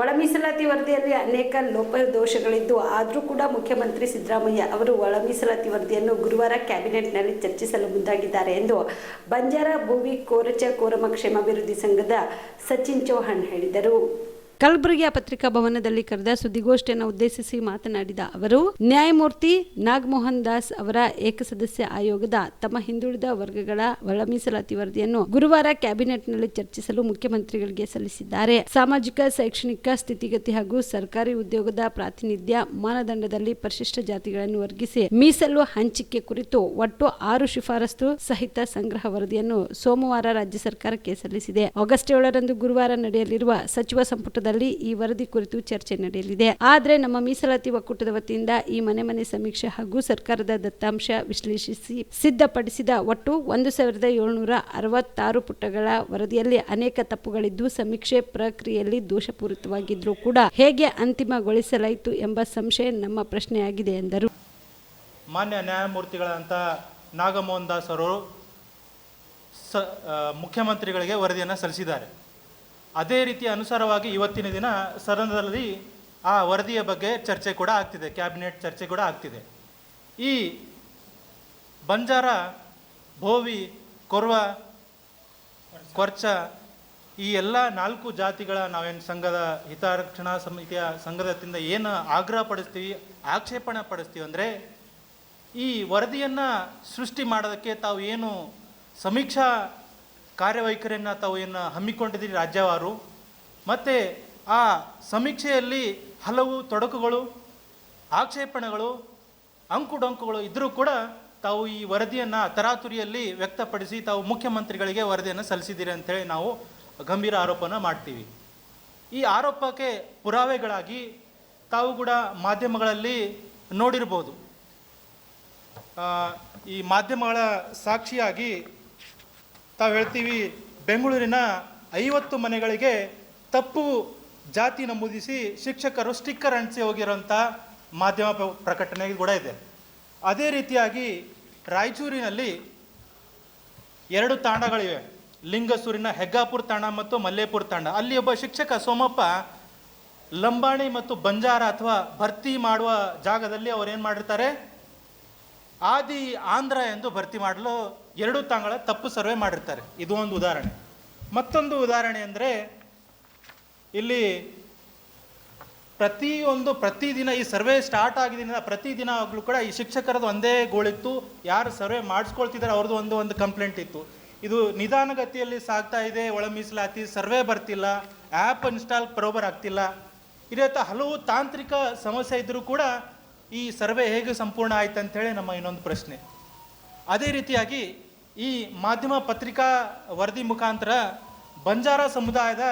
ಒಳ ಮೀಸಲಾತಿ ವರದಿಯಲ್ಲಿ ಅನೇಕ ಲೋಪದೋಷಗಳಿದ್ದು, ಆದರೂ ಕೂಡ ಮುಖ್ಯಮಂತ್ರಿ ಸಿದ್ದರಾಮಯ್ಯ ಅವರು ಒಳ ಮೀಸಲಾತಿ ವರದಿಯನ್ನು ಗುರುವಾರ ಕ್ಯಾಬಿನೆಟ್ನಲ್ಲಿ ಚರ್ಚಿಸಲು ಮುಂದಾಗಿದ್ದಾರೆ ಎಂದು ಬಂಜಾರ ಭೂವಿ ಕೋರಚ ಕೋರಮ ಕ್ಷೇಮಾಭಿವೃದ್ಧಿ ಸಂಘದ ಸಚಿನ್ ಚೌಹಾಣ್ ಹೇಳಿದರು. ಕಲಬುರಗಿಯ ಪತ್ರಿಕಾ ಭವನದಲ್ಲಿ ಕರೆದ ಸುದ್ದಿಗೋಷ್ಠಿಯನ್ನು ಉದ್ದೇಶಿಸಿ ಮಾತನಾಡಿದ ಅವರು, ನ್ಯಾಯಮೂರ್ತಿ ನಾಗಮೋಹನ್ ದಾಸ್ ಅವರ ಏಕಸದಸ್ಯ ಆಯೋಗದ ತಮ್ಮ ಹಿಂದುಳಿದ ವರ್ಗಗಳ ಒಳ ಮೀಸಲಾತಿ ವರದಿಯನ್ನು ಗುರುವಾರ ಕ್ಯಾಬಿನೆಟ್ನಲ್ಲಿ ಚರ್ಚಿಸಲು ಮುಖ್ಯಮಂತ್ರಿಗಳಿಗೆ ಸಲ್ಲಿಸಿದ್ದಾರೆ. ಸಾಮಾಜಿಕ, ಶೈಕ್ಷಣಿಕ ಸ್ಥಿತಿಗತಿ ಹಾಗೂ ಸರ್ಕಾರಿ ಉದ್ಯೋಗದ ಪ್ರಾತಿನಿಧ್ಯ ಮಾನದಂಡದಲ್ಲಿ ಪರಿಶಿಷ್ಟ ಜಾತಿಗಳನ್ನು ವರ್ಗಿಸಿ ಮೀಸಲು ಹಂಚಿಕೆ ಕುರಿತು ಒಟ್ಟು ಆರು ಶಿಫಾರಸು ಸಹಿತ ಸಂಗ್ರಹ ವರದಿಯನ್ನು ಸೋಮವಾರ ರಾಜ್ಯ ಸರ್ಕಾರಕ್ಕೆ ಸಲ್ಲಿಸಿದೆ. ಆಗಸ್ಟ್ ಏಳರಂದು ಗುರುವಾರ ನಡೆಯಲಿರುವ ಸಚಿವ ಸಂಪುಟದಲ್ಲಿ ಈ ವರದಿ ಕುರಿತು ಚರ್ಚೆ ನಡೆಯಲಿದೆ. ಆದರೆ ನಮ್ಮ ಮೀಸಲಾತಿ ಒಕ್ಕೂಟದ ವತಿಯಿಂದ ಈ ಮನೆ ಮನೆ ಸಮೀಕ್ಷೆ ಹಾಗೂ ಸರ್ಕಾರದ ದತ್ತಾಂಶ ವಿಶ್ಲೇಷಿಸಿ ಸಿದ್ಧಪಡಿಸಿದ ಒಟ್ಟು ಒಂದು ಸಾವಿರದ ಏಳುನೂರ ಅರವತ್ತಾರು ಪುಟಗಳ ವರದಿಯಲ್ಲಿ ಅನೇಕ ತಪ್ಪುಗಳಿದ್ದು ಸಮೀಕ್ಷೆ ಪ್ರಕ್ರಿಯೆಯಲ್ಲಿ ದೋಷಪೂರಿತವಾಗಿದ್ರೂ ಕೂಡ ಹೇಗೆ ಅಂತಿಮಗೊಳಿಸಲಾಯಿತು ಎಂಬ ಸಂಶಯ ನಮ್ಮ ಪ್ರಶ್ನೆಯಾಗಿದೆ ಎಂದರು. ಮಾನ್ಯ ನ್ಯಾಯಮೂರ್ತಿಗಳಂತಹ ನಾಗಮೋಹನ್ ದಾಸ್ ಅವರು ಮುಖ್ಯಮಂತ್ರಿಗಳಿಗೆ ವರದಿಯನ್ನು ಸಲ್ಲಿಸಿದ್ದಾರೆ. ಅದೇ ರೀತಿಯ ಅನುಸಾರವಾಗಿ ಇವತ್ತಿನ ದಿನ ಸದನದಲ್ಲಿ ಆ ವರದಿಯ ಬಗ್ಗೆ ಚರ್ಚೆ ಕೂಡ ಆಗ್ತಿದೆ, ಕ್ಯಾಬಿನೆಟ್ ಚರ್ಚೆ ಕೂಡ ಆಗ್ತಿದೆ. ಈ ಬಂಜಾರ, ಭೋವಿ, ಕೊರ್ವ, ಕೊರ್ಚ ಈ ಎಲ್ಲ ನಾಲ್ಕು ಜಾತಿಗಳ ನಾವೇನು ಸಂಘದ ಹಿತರಕ್ಷಣಾ ಸಮಿತಿಯ ಸಂಘದತ್ತಿಂದ ಏನು ಆಗ್ರಹ ಪಡಿಸ್ತೀವಿ, ಆಕ್ಷೇಪಣೆ ಪಡಿಸ್ತೀವಿ ಅಂದರೆ ಈ ವರದಿಯನ್ನು ಸೃಷ್ಟಿ ಮಾಡೋದಕ್ಕೆ ತಾವು ಏನು ಸಮೀಕ್ಷಾ ಕಾರ್ಯವೈಖರಿಯನ್ನು ತಾವು ಏನು ಹಮ್ಮಿಕೊಂಡಿದ್ದೀರಿ ರಾಜ್ಯವಾರು, ಮತ್ತು ಆ ಸಮೀಕ್ಷೆಯಲ್ಲಿ ಹಲವು ತೊಡಕುಗಳು, ಆಕ್ಷೇಪಣೆಗಳು, ಅಂಕುಡೊಂಕುಗಳು ಇದ್ದರೂ ಕೂಡ ತಾವು ಈ ವರದಿಯನ್ನು ತರಾತುರಿಯಲ್ಲಿ ವ್ಯಕ್ತಪಡಿಸಿ ತಾವು ಮುಖ್ಯಮಂತ್ರಿಗಳಿಗೆ ವರದಿಯನ್ನು ಸಲ್ಲಿಸಿದ್ದೀರಿ ಅಂತೇಳಿ ನಾವು ಗಂಭೀರ ಆರೋಪನ ಮಾಡ್ತೀವಿ. ಈ ಆರೋಪಕ್ಕೆ ಪುರಾವೆಗಳಾಗಿ ತಾವು ಕೂಡ ಮಾಧ್ಯಮಗಳಲ್ಲಿ ನೋಡಿರ್ಬೋದು. ಈ ಮಾಧ್ಯಮಗಳ ಸಾಕ್ಷಿಯಾಗಿ ತಾವು ಹೇಳ್ತೀವಿ, ಬೆಂಗಳೂರಿನ ಐವತ್ತು ಮನೆಗಳಿಗೆ ತಪ್ಪು ಜಾತಿ ನಮೂದಿಸಿ ಶಿಕ್ಷಕರು ಸ್ಟಿಕ್ಕರ್ ಅಂಟಿಸಿ ಹೋಗಿರೋಂಥ ಮಾಧ್ಯಮ ಪ್ರ- ಪ್ರಕಟಣೆ ಕೂಡ ಇದೆ. ಅದೇ ರೀತಿಯಾಗಿ ರಾಯಚೂರಿನಲ್ಲಿ ಎರಡು ತಾಂಡಗಳಿವೆ ಲಿಂಗಸೂರಿನ ಹೆಗ್ಗಾಪುರ ತಾಂಡ ಮತ್ತು ಮಲ್ಲೇಪುರ ತಾಂಡ ಅಲ್ಲಿ ಒಬ್ಬ ಶಿಕ್ಷಕ ಸೋಮಪ್ಪ ಲಂಬಾಣಿ ಮತ್ತು ಬಂಜಾರ ಅಥವಾ ಭರ್ತಿ ಮಾಡುವ ಜಾಗದಲ್ಲಿ ಅವರೇನು ಮಾಡಿರ್ತಾರೆ? ಆದಿ ಆಂಧ್ರ ಎಂದು ಭರ್ತಿ ಮಾಡಲು ಎರಡು ತಾಂಗಳ ತಪ್ಪು ಸರ್ವೆ ಮಾಡಿರ್ತಾರೆ. ಇದು ಒಂದು ಉದಾಹರಣೆ. ಮತ್ತೊಂದು ಉದಾಹರಣೆ ಅಂದರೆ, ಇಲ್ಲಿ ಪ್ರತಿಯೊಂದು, ಪ್ರತಿದಿನ ಈ ಸರ್ವೆ ಸ್ಟಾರ್ಟ್ ಆಗಿದ್ದರಿಂದ ಪ್ರತಿದಿನ ಆಗಲೂ ಕೂಡ ಈ ಶಿಕ್ಷಕರದ್ದು ಒಂದೇ ಗೋಳಿತ್ತು ಯಾರು ಸರ್ವೆ ಮಾಡಿಸ್ಕೊಳ್ತಿದ್ದಾರೆ ಅವ್ರದ್ದು ಒಂದು ಒಂದು ಕಂಪ್ಲೇಂಟ್ ಇತ್ತು. ಇದು ನಿಧಾನಗತಿಯಲ್ಲಿ ಸಾಗ್ತಾ ಇದೆ, ಒಳ ಮೀಸಲಾತಿ, ಸರ್ವೆ ಬರ್ತಿಲ್ಲ ಆ್ಯಪ್ ಇನ್ಸ್ಟಾಲ್ ಬರೋಬರ್ ಆಗ್ತಿಲ್ಲ. ಇದೇ ಹಲವು ತಾಂತ್ರಿಕ ಸಮಸ್ಯೆ ಇದ್ದರೂ ಕೂಡ ಈ ಸರ್ವೆ ಹೇಗೆ ಸಂಪೂರ್ಣ ಆಯ್ತು ಅಂಥೇಳಿ ನಮ್ಮ ಇನ್ನೊಂದು ಪ್ರಶ್ನೆ. ಅದೇ ರೀತಿಯಾಗಿ ಈ ಮಾಧ್ಯಮ ಪತ್ರಿಕಾ ವರದಿ ಮುಖಾಂತರ ಬಂಜಾರ ಸಮುದಾಯದ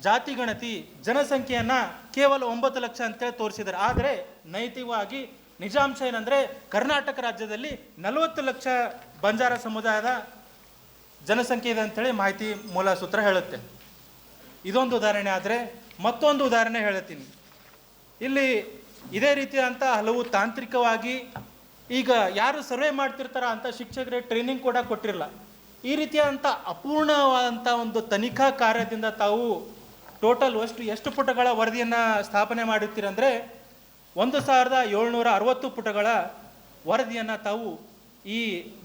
ಜಾತಿ ಗಣತಿ ಜನಸಂಖ್ಯೆಯನ್ನು ಕೇವಲ ಒಂಬತ್ತು ಲಕ್ಷ ಅಂತೇಳಿ ತೋರಿಸಿದ್ದಾರೆ. ಆದರೆ ನೈತಿಕವಾಗಿ ನಿಜಾಂಶ ಏನಂದರೆ ಕರ್ನಾಟಕ ರಾಜ್ಯದಲ್ಲಿ ನಲವತ್ತು ಲಕ್ಷ ಬಂಜಾರ ಸಮುದಾಯದ ಜನಸಂಖ್ಯೆ ಇದೆ ಅಂತೇಳಿ ಮಾಹಿತಿ ಮೂಲ ಸೂತ್ರ ಹೇಳುತ್ತೆ. ಇದೊಂದು ಉದಾಹರಣೆ ಆದರೆ ಮತ್ತೊಂದು ಉದಾಹರಣೆ ಹೇಳ್ತೀನಿ. ಇಲ್ಲಿ ಇದೇ ರೀತಿಯಾದಂಥ ಹಲವು ತಾಂತ್ರಿಕವಾಗಿ ಈಗ ಯಾರು ಸರ್ವೆ ಮಾಡ್ತಿರ್ತಾರ ಅಂತ ಶಿಕ್ಷಕರಿಗೆ ಟ್ರೈನಿಂಗ್ ಕೂಡ ಕೊಟ್ಟಿರಲ್ಲ. ಈ ರೀತಿಯಾದಂಥ ಅಪೂರ್ಣವಾದಂಥ ಒಂದು ತನಿಖಾ ಕಾರ್ಯದಿಂದ ತಾವು ಟೋಟಲ್ ಅಷ್ಟು, ಎಷ್ಟು ಪುಟಗಳ ವರದಿಯನ್ನು ಸ್ಥಾಪನೆ ಮಾಡುತ್ತೀರಂದರೆ ಒಂದು ಸಾವಿರದ ಏಳ್ನೂರ ಅರವತ್ತು ಪುಟಗಳ ವರದಿಯನ್ನು ತಾವು ಈ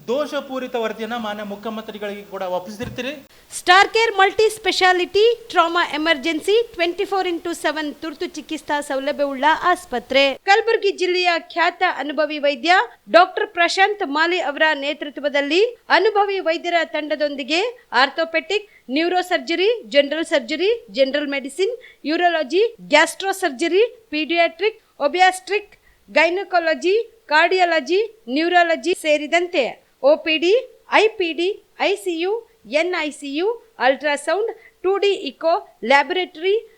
ದೋಷಪೂರಿತ ವರದಿಯನ್ನು ಮಾನ್ಯ ಮುಖ್ಯಮಂತ್ರಿಗಳಿಗೆ ಕೂಡ ಒಪ್ಪಿಸಿರ್ತೀರಿ. Star care multi speciality trauma emergency twenty four into seven ತುರ್ತು ಚಿಕಿತ್ಸಾ ಸೌಲಭ್ಯವುಳ್ಳ ಆಸ್ಪತ್ರೆ. ಕಲಬುರಗಿ ಜಿಲ್ಲೆಯ ಖ್ಯಾತ ಅನುಭವಿ ವೈದ್ಯ ಡಾಕ್ಟರ್ ಪ್ರಶಾಂತ್ ಮಾಲಿ ಅವರ ನೇತೃತ್ವದಲ್ಲಿ ಅನುಭವಿ ವೈದ್ಯರ ತಂಡದೊಂದಿಗೆ orthopaedic neuro surgery general surgery, general medicine, urology gastro surgery paediatric, obstetric, gynaecology cardiology neurology ಸೇರಿದಂತೆ OPD IPD ICU NICU ultrasound two D echo laboratory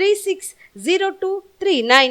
360239